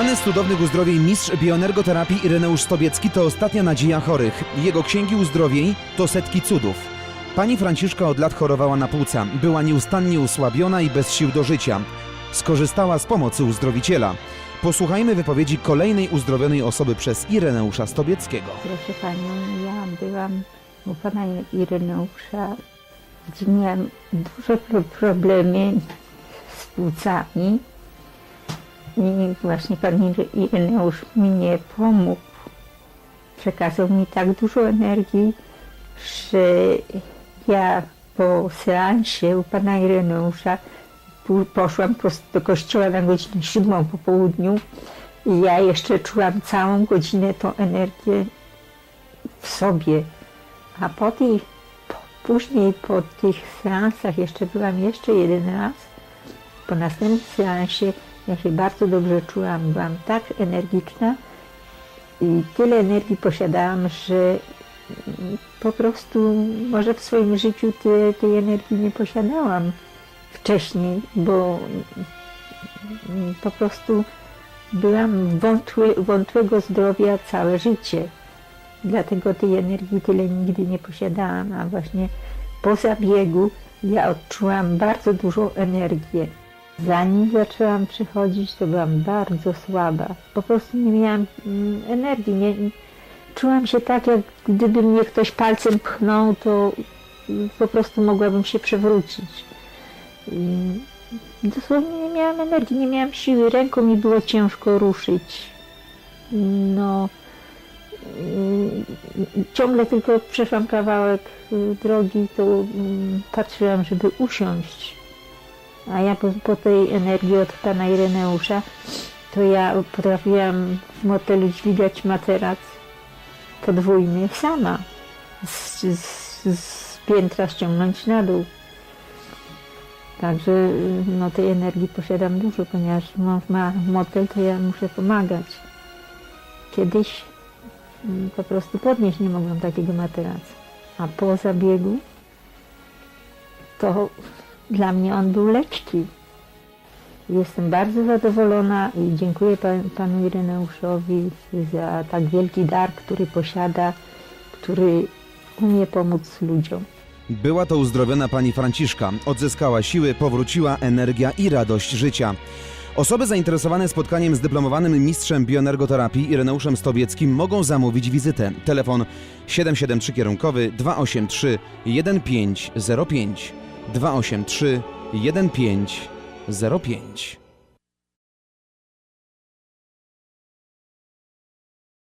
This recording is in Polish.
Znany z cudownych uzdrowień mistrz bioenergoterapii Ireneusz Stobiecki to ostatnia nadzieja chorych. Jego księgi uzdrowień to setki cudów. Pani Franciszka od lat chorowała na płuca, była nieustannie osłabiona i bez sił do życia. Skorzystała z pomocy uzdrowiciela. Posłuchajmy wypowiedzi kolejnej uzdrowionej osoby przez Ireneusza Stobieckiego. Proszę Panią, ja byłam u Pana Ireneusza, gdzie miałam duże pro- problemy z płucami i właśnie Pan Ire- Ireneusz mi nie pomógł. Przekazał mi tak dużo energii, że ja po seansie u Pana Ireneusza poszłam prosto do kościoła na godzinę siódmą po południu i ja jeszcze czułam całą godzinę tą energię w sobie. A po tej, po, później po tych seansach jeszcze byłam jeszcze jeden raz. Po następnym seansie ja się bardzo dobrze czułam, byłam tak energiczna i tyle energii posiadałam, że po prostu może w swoim życiu te, tej energii nie posiadałam wcześniej, bo po prostu byłam wątły, wątłego zdrowia całe życie. Dlatego tej energii tyle nigdy nie posiadałam, a właśnie po zabiegu ja odczułam bardzo dużą energię. Zanim zaczęłam przychodzić, to byłam bardzo słaba. Po prostu nie miałam mm, energii. Nie, czułam się tak, jak gdyby mnie ktoś palcem pchnął, to mm, po prostu mogłabym się przewrócić. Dosłownie nie miałam energii, nie miałam siły, ręką mi było ciężko ruszyć. No, y, ciągle tylko przeszłam kawałek y, drogi, to mm, patrzyłam, żeby usiąść. A ja po, po tej energii od pana Ireneusza, to ja potrafiłam w motelu dźwigać materac podwójny sama. Z, z, z piętra ściągnąć na dół. Także no, tej energii posiadam dużo, ponieważ ma motel, to ja muszę pomagać. Kiedyś mm, po prostu podnieść nie mogłam takiego materaca. A po zabiegu to dla mnie on był lekki. Jestem bardzo zadowolona i dziękuję pan, panu Ireneuszowi za tak wielki dar, który posiada, który umie pomóc ludziom. Była to uzdrowiona pani Franciszka. Odzyskała siły, powróciła energia i radość życia. Osoby zainteresowane spotkaniem z dyplomowanym mistrzem bioenergoterapii Ireneuszem Stobieckim mogą zamówić wizytę. Telefon 773 kierunkowy 283 1505 283 1505